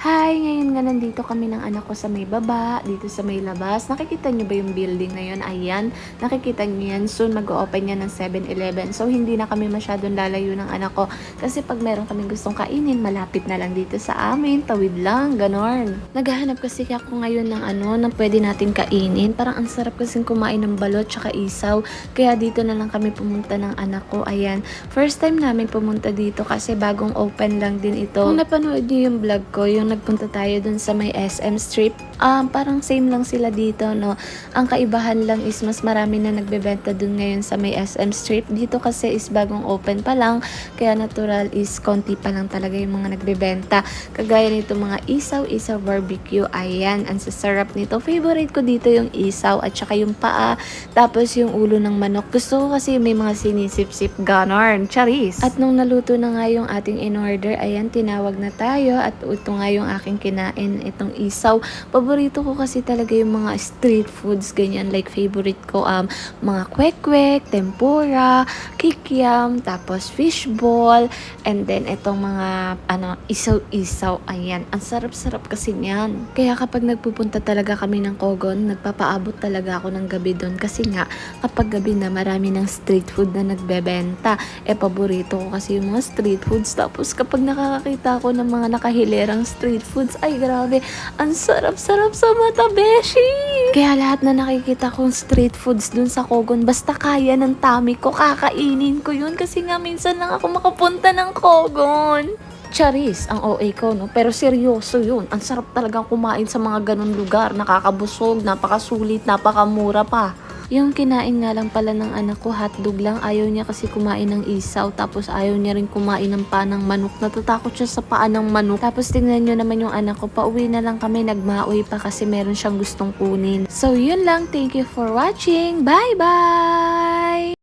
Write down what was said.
Hi! Ngayon nga nandito kami ng anak ko sa may baba, dito sa may labas. Nakikita niyo ba yung building na yun? Ayan, nakikita niyo yan. Soon mag-open yan ng 7-Eleven. So, hindi na kami masyadong lalayo ng anak ko. Kasi pag meron kaming gustong kainin, malapit na lang dito sa amin. Tawid lang, ganon. Naghahanap kasi ako ngayon ng ano, na pwede natin kainin. Parang ang sarap kasing kumain ng balot tsaka isaw. Kaya dito na lang kami pumunta ng anak ko. Ayan, first time namin pumunta dito kasi bagong open lang din ito. Kung napanood niyo yung vlog ko, yung nagpunta tayo dun sa may SM Strip, um, parang same lang sila dito, no? Ang kaibahan lang is mas marami na nagbebenta dun ngayon sa may SM Strip. Dito kasi is bagong open pa lang, kaya natural is konti pa lang talaga yung mga nagbebenta. Kagaya nito mga isaw, isaw barbecue, ayan, ang sasarap nito. Favorite ko dito yung isaw at saka yung paa, tapos yung ulo ng manok. Gusto ko kasi may mga sinisip-sip ganon, charis. At nung naluto na nga yung ating in-order, ayan, tinawag na tayo at ito nga yung aking kinain, itong isaw. Paborito ko kasi talaga yung mga street foods, ganyan, like favorite ko, um, mga kwek-kwek, tempura, kikiam, tapos fishball, and then itong mga, ano, isaw-isaw, ayan. Ang sarap-sarap kasi niyan. Kaya kapag nagpupunta talaga kami ng Kogon, nagpapaabot talaga ako ng gabi doon kasi nga, kapag gabi na marami ng street food na nagbebenta. Eh, paborito ko kasi yung mga street foods. Tapos kapag nakakakita ako ng mga nakahilerang street foods, ay grabe, ang sarap-sarap sa mata, beshi! Kaya lahat na nakikita kong street foods dun sa Kogon, basta kaya ng tummy ko, kakainin ko yun. Kasi nga minsan lang ako makapunta ng Kogon. Charis, ang OA ko, no? Pero seryoso yun. Ang sarap talagang kumain sa mga ganun lugar. Nakakabusog, napakasulit, napakamura pa. Yung kinain nga lang pala ng anak ko, hotdog lang. Ayaw niya kasi kumain ng isaw. Tapos ayaw niya rin kumain ng paa ng manok. Natatakot siya sa paa ng manok. Tapos tingnan nyo naman yung anak ko. Pauwi na lang kami. Nagmaoy pa kasi meron siyang gustong kunin. So yun lang. Thank you for watching. Bye-bye!